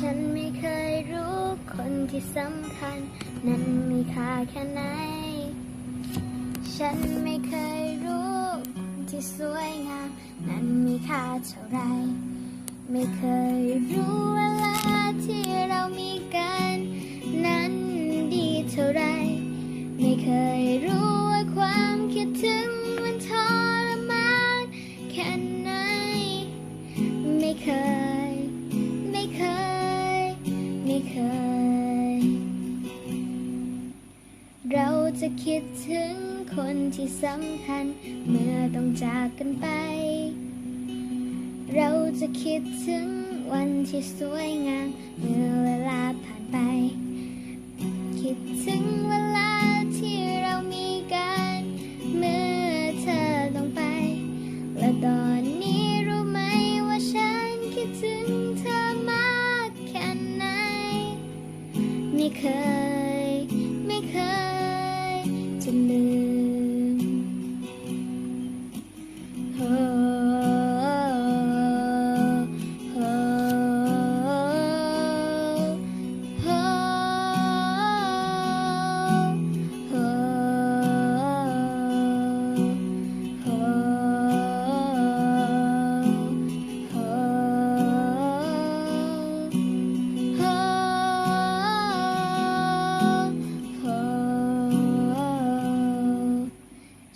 ฉันไม่เคยรู้คนที่สำคัญ นั้นมีค่าแค่ไหน ฉันไม่เคยรู้คนที่สวยงาม นั้นมีค่าเท่าไร ไม่เคยรู้เวลาที่เรามีกัน นั้น เคย เราจะคิดถึงคนที่สำคัญเมื่อต้องจากกันไป เราจะคิดถึงวันที่สวยงามเมื่อเวลาผ่านไป คิดถึง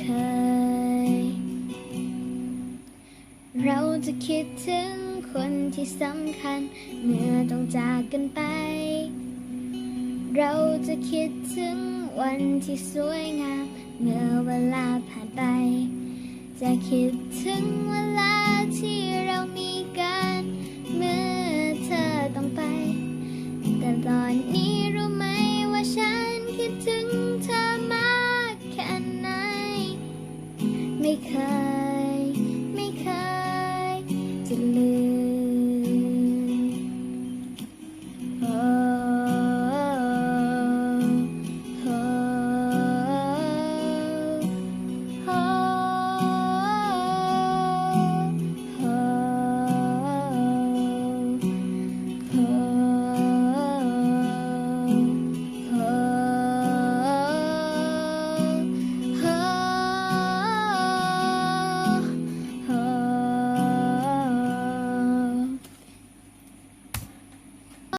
เคย เราจะคิดถึงคนที่สำคัญ เมื่อต้องจากกันไป เราจะคิดถึงวันที่สวยงาม เมื่อเวลาผ่านไป จะคิดถึงเวลาที่เรามีกัน เมื่อเธอต้องไป แต่ตอนนี้ ikaw.